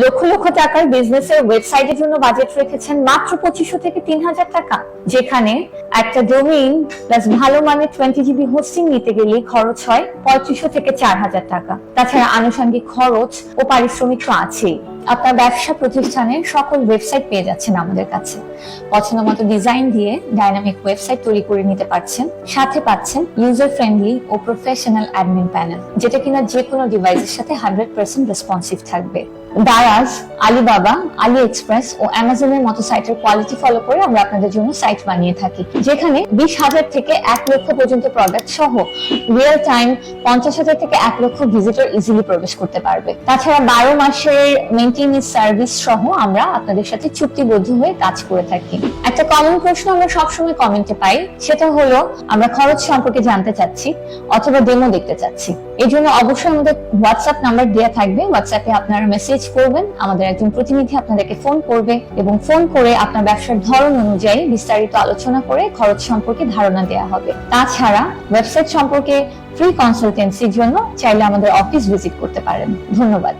লক্ষ লক্ষ টাকার বিজনেসের ওয়েবসাইটের জন্য বাজেট রেখেছেন মাত্র পঁচিশশো থেকে তিন হাজার টাকা, যেখানে একটা ডোমেইন প্লাস ভালো মানের টোয়েন্টি জিবি হোস্টিং নিতে গেলে খরচ হয় পঁয়ত্রিশশো থেকে চার হাজার টাকা। তাছাড়া আনুষঙ্গিক খরচ ও পারিশ্রমিক তো আছেই। আপনার ব্যবসা প্রতিষ্ঠানের সকল ওয়েবসাইট পেয়ে যাচ্ছেন আমাদের কাছে। পছন্দ মতো ডিজাইন দিয়ে ডাইনামিক ওয়েবসাইট তৈরি করে নিতে পারছেন। সাথে পাচ্ছেন ইউজার ফ্রেন্ডলি ও প্রফেশনাল অ্যাডমিন প্যানেল যেটা কিনা যে কোনো ডিভাইসের সাথে হান্ড্রেড পার্সেন্ট রেসপন্সিভ থাকবে। দারাজ আলিবাবা আলি এক্সপ্রেস ও অ্যামাজনের মতো সাইটের কোয়ালিটি ফলো করে আমরা আপনাদের জন্য সাইট বানিয়ে থাকি, যেখানে বিশ হাজার থেকে এক লক্ষ পর্যন্ত প্রোডাক্ট সহ রিয়েল টাইম পঞ্চাশ হাজার থেকে এক লক্ষ ভিজিটর ইজিলি প্রবেশ করতে পারবে। তাছাড়া বারো মাসের মেনটেনেন্স সার্ভিস সহ আমরা আপনাদের সাথে চুক্তিবদ্ধ হয়ে কাজ করে থাকি। একটা কমন প্রশ্ন আমরা সবসময় কমেন্টে পাই, সেটা হলো, আমরা খরচ সম্পর্কে জানতে চাচ্ছি অথবা ডেমো দেখতে চাচ্ছি। এই জন্য অবশ্যই আমাদের হোয়াটসঅ্যাপ নাম্বার দেওয়া থাকবে। হোয়াটসঅ্যাপে আপনারা মেসেজ করবেন, আমাদের একজন প্রতিনিধি আপনাদেরকে ফোন করবে এবং ফোন করে আপনার ব্যবসার ধরন অনুযায়ী বিস্তারিত আলোচনা করে খরচ সম্পর্কে ধারণা দেওয়া হবে। তাছাড়া ওয়েবসাইট সম্পর্কে ফ্রি কনসালটেন্সির জন্য চাইলে আমাদের অফিস ভিজিট করতে পারেন। ধন্যবাদ।